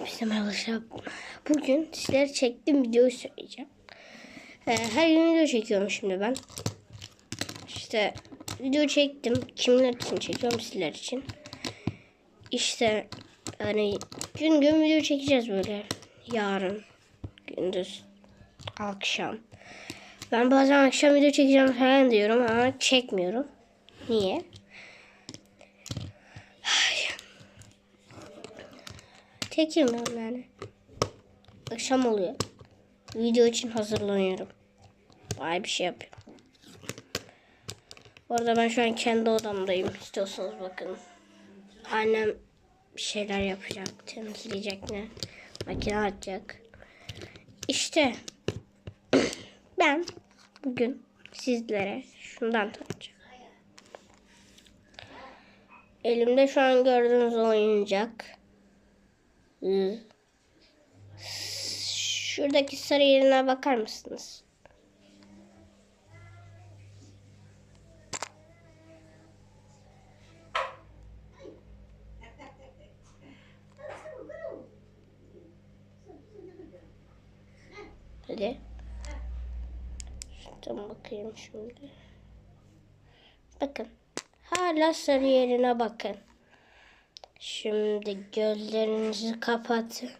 Merhaba arkadaşlar. Bugün sizlere çektiğim videoyu söyleyeceğim. Ee, her gün video çekiyorum şimdi ben. İşte video çektim. Kimler için çekiyorum sizler için. İşte hani gün gün video çekeceğiz böyle. Yarın, gündüz, akşam. Ben bazen akşam video çekeceğim falan diyorum ama çekmiyorum. Niye? Tekim yani. Akşam oluyor. Video için hazırlanıyorum. Vay bir şey yapıyorum. Orada ben şu an kendi odamdayım. İstiyorsanız bakın. Annem bir şeyler yapacak. Temizleyecek ne? Makine atacak. İşte ben bugün sizlere şundan tanıtacağım. Elimde şu an gördüğünüz oyuncak. Şuradaki sarı yerine bakar mısınız? Hadi. Şuradan bakayım şimdi. Bakın. Hala sarı yerine bakın. Şimdi gözlerinizi kapatın.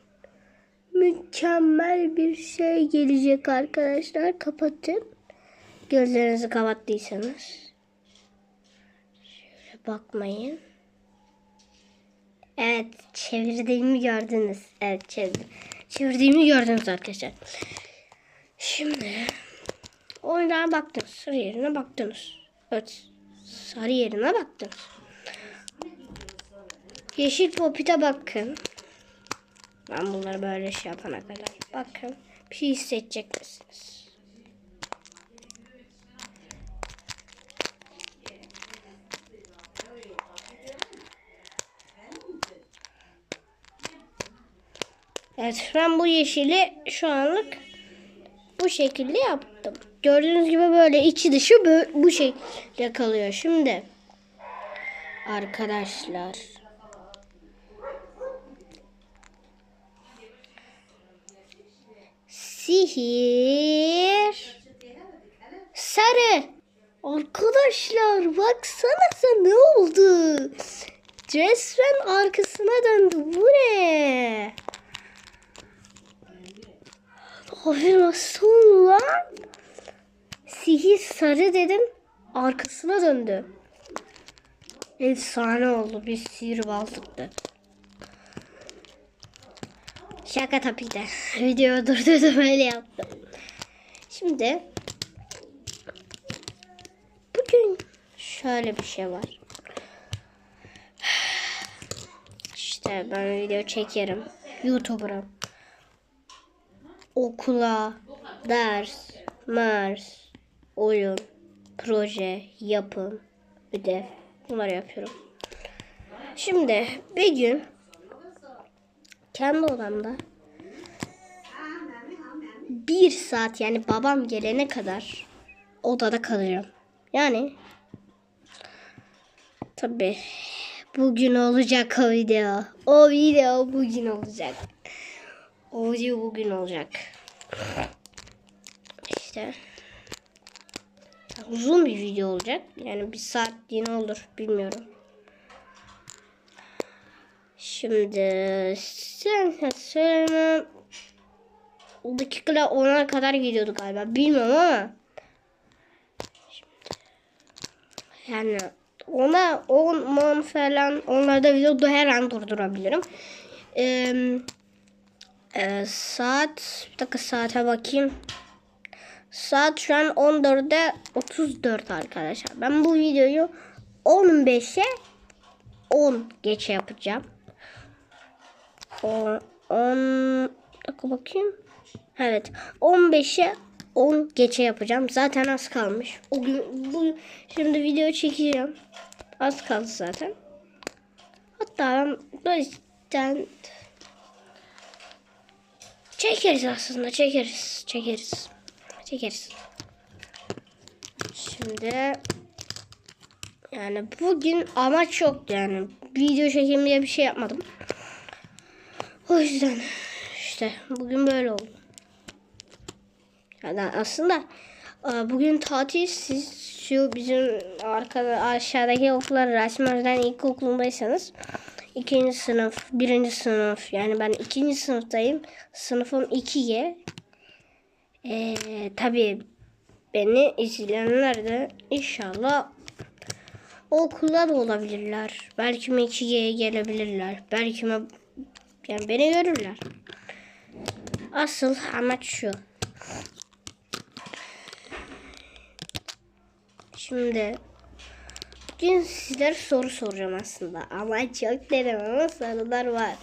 Mükemmel bir şey gelecek arkadaşlar. Kapatın. Gözlerinizi kapattıysanız. Şöyle bakmayın. Evet çevirdiğimi gördünüz. Evet çevirdim. Çevirdiğimi gördünüz arkadaşlar. Şimdi oyunlara baktınız. Sarı yerine baktınız. Evet. Sarı yerine baktınız. Yeşil popite bakın. Ben bunları böyle şey yapana kadar. Bakın. Bir şey hissedecek misiniz? Evet ben bu yeşili şu anlık bu şekilde yaptım. Gördüğünüz gibi böyle içi dışı bu şekilde kalıyor. Şimdi arkadaşlar Sihir. Sarı. Arkadaşlar baksanıza ne oldu? Resmen arkasına döndü. Bu ne? Abi nasıl lan? Sihir sarı dedim. Arkasına döndü. Efsane oldu. Bir sihirbazlıktı. Şaka tabii de. Videoyu durdurdum öyle yaptım. Şimdi bugün şöyle bir şey var. İşte ben video çekerim. YouTuber'ım. Okula, ders, mers, oyun, proje, yapım, ödev. Bunları yapıyorum. Şimdi bir gün kendi odamda bir saat yani babam gelene kadar odada kalacağım. Yani tabi bugün olacak o video. O video bugün olacak. O video bugün olacak. İşte uzun bir video olacak. Yani bir saat yine olur bilmiyorum. Şimdi sen söyleme dakikalar 10'a kadar gidiyordu galiba. Bilmiyorum ama yani ona 10 10 falan onlarda videoda her an durdurabilirim. Ee, e, saat bir dakika saate bakayım. Saat şu an 14'e 34 arkadaşlar. Ben bu videoyu 15'e 10 geçe yapacağım. 10 10 dakika bakayım. Evet. 15'e 10 geçe yapacağım. Zaten az kalmış. O gün bu şimdi video çekeceğim. Az kaldı zaten. Hatta ben yüzden çekeriz aslında. Çekeriz. Çekeriz. Çekeriz. Şimdi yani bugün amaç yoktu yani. Video çekeyim diye bir şey yapmadım. O yüzden işte bugün böyle oldu. Yani aslında e, bugün tatil siz şu bizim arkada aşağıdaki okullar öğretmen ilkokulundaysanız ikinci sınıf, birinci sınıf yani ben ikinci sınıftayım. Sınıfım 2G. Ee, tabii beni izleyenler de inşallah o da olabilirler. Belki mi 2G'ye gelebilirler. Belki mi yani beni görürler. Asıl amaç şu. Şimdi bugün sizlere soru soracağım aslında. Ama çok derin ama sorular var.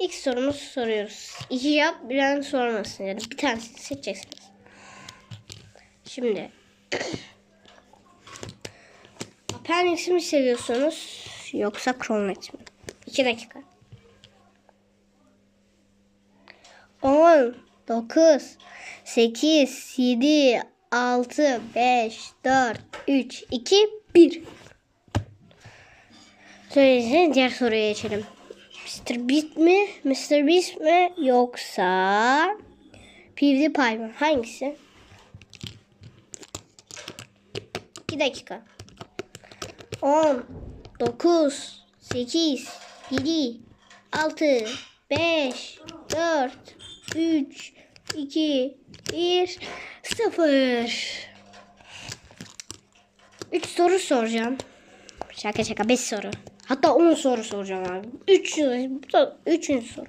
İlk sorumuzu soruyoruz. İki cevap bilen sormasın. Yani bir tanesini seçeceksiniz. Şimdi Appendix'i mi seviyorsunuz yoksa Chromenet mi? 2 dakika. 10, 9, 8, 7, 6, 5, 4, 3, 2, 1. Söyleyeceğim diğer soruya geçelim. Mr. Beast mi? Mr. Beast mi? Yoksa PewDiePie mi? Hangisi? 2 dakika. 10, 9, 8, 7, 6, 5, 4, 3, 2, 1, 0. 3 soru soracağım. Şaka şaka 5 soru. Hatta 10 soru soracağım abi. 3 3. soru.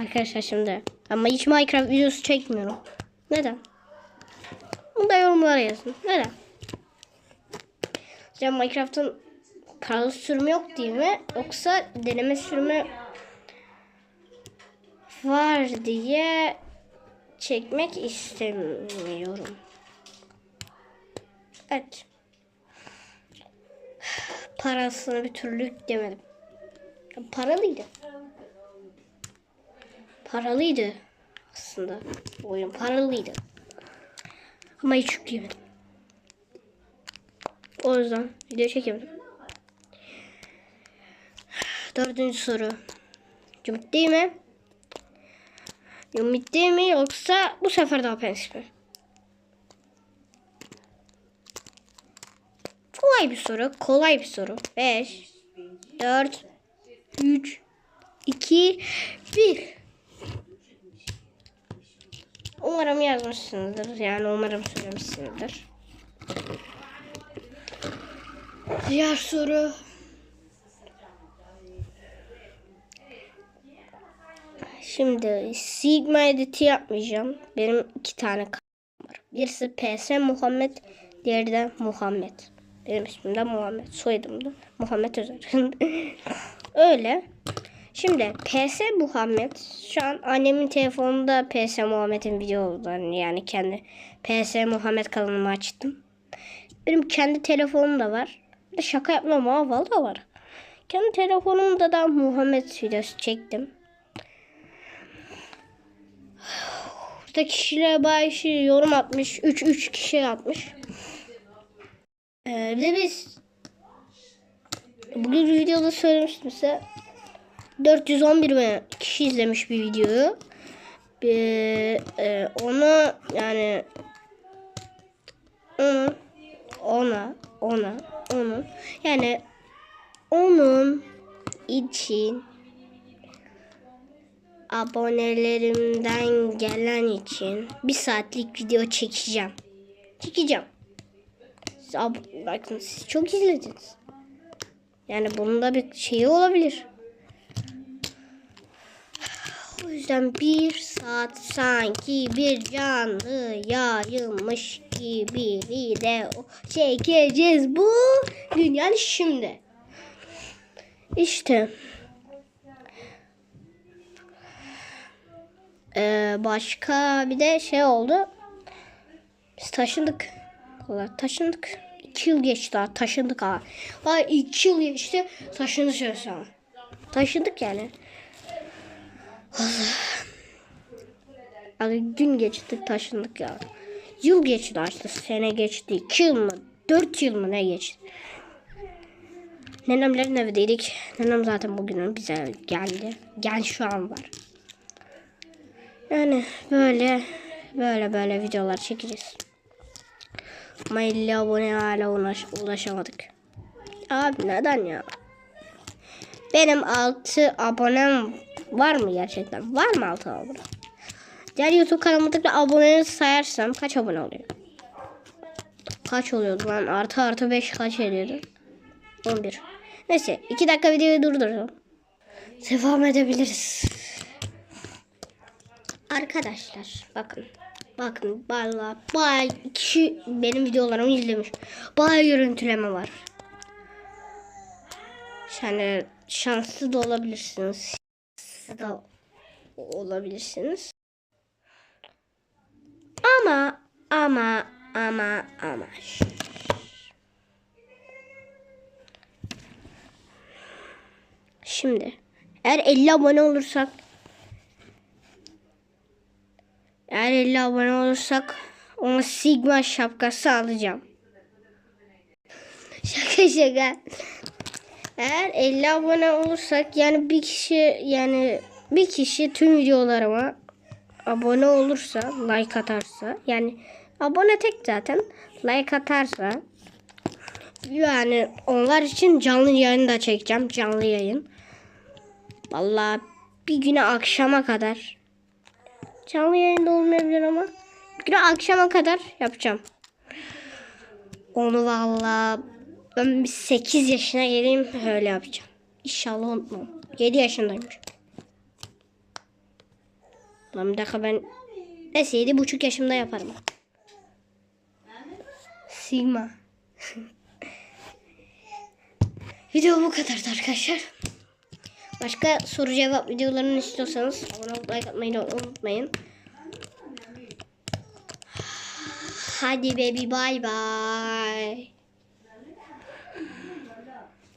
Arkadaşlar şimdi ama hiç Minecraft videosu çekmiyorum. Neden? Bunu da yorumlara yazın. Neden? Ya Minecraft'ın paralı sürümü yok değil mi? Yoksa deneme sürümü var diye çekmek istemiyorum. Evet. Parasını bir türlü yüklemedim. Paralıydı. Paralıydı aslında. Oyun paralıydı. Ama hiç yükleyemedim. O yüzden video çekemedim. Dördüncü soru. Cumhuriyet değil mi? Değil mi yoksa bu sefer daha pensif mi? Kolay bir soru. Kolay bir soru. 5, 4, 3, 2, 1. Umarım yazmışsınızdır. Yani umarım söylemişsinizdir. Diğer soru. Şimdi Sigma editi yapmayacağım. Benim iki tane kanalım var. Birisi PS Muhammed, diğeri de Muhammed. Benim ismim de Muhammed, soyadım da Muhammed Özer. Öyle. Şimdi PS Muhammed şu an annemin telefonunda PS Muhammed'in videolarını yani kendi PS Muhammed kanalımı açtım. Benim kendi telefonum da var. Şaka yapmam ama valla var. Kendi telefonumda da Muhammed videosu çektim. Burada kişiler kişi yorum atmış. 3 3 kişi atmış. Ee, bir de biz bugün videoda söylemiştim size 411 mi kişi izlemiş bir videoyu. Bir, e, onu yani onu ona ona onun yani onun için abonelerimden gelen için bir saatlik video çekeceğim. Çekeceğim. Siz bakın siz çok izlediniz. Yani bunun da bir şeyi olabilir. O yüzden bir saat sanki bir canlı yayılmış gibi video çekeceğiz bu gün yani şimdi. İşte. Başka bir de şey oldu. Biz taşındık. Taşındık. İki yıl geçti daha taşındık ha. Vay iki yıl geçti taşındık an. Taşındık yani. Abi gün geçti taşındık ya. Yıl geçti işte sene geçti. 2 yıl mı? 4 yıl mı ne geçti? Nenemlerin evdeydik. Nenem zaten bugün bize geldi. Gel şu an var. Yani böyle böyle böyle videolar çekeceğiz. Ama 50 abone hala ulaş, ulaşamadık. Abi neden ya? Benim 6 abonem var mı gerçekten? Var mı 6 abone? Diğer YouTube kanalımdaki aboneleri sayarsam kaç abone oluyor? Kaç oluyordu lan? Artı artı 5 kaç ediyordu? 11. Neyse 2 dakika videoyu durduralım. Devam edebiliriz. Arkadaşlar bakın. Bakın valla bayağı kişi benim videolarımı izlemiş. Bayağı görüntüleme var. Yani şanslı da olabilirsiniz. Şanslı da olabilirsiniz. Ama ama ama ama Şimdi eğer 50 abone olursak eğer 50 abone olursak ona Sigma şapkası alacağım. Şaka şaka. Eğer 50 abone olursak yani bir kişi yani bir kişi tüm videolarıma abone olursa like atarsa yani abone tek zaten like atarsa yani onlar için canlı yayın da çekeceğim canlı yayın. Vallahi bir güne akşama kadar canlı yayında olmayabilir ama bir güne akşama kadar yapacağım. Onu vallahi ben bir 8 yaşına geleyim öyle yapacağım. İnşallah unutmam. 7 yaşındaymış. Lan bir dakika ben neyse 7 buçuk yaşımda yaparım. Sigma. Video bu kadardı arkadaşlar. Başka soru cevap videolarını istiyorsanız abone olup like atmayı unutmayın. Hadi baby bye bye.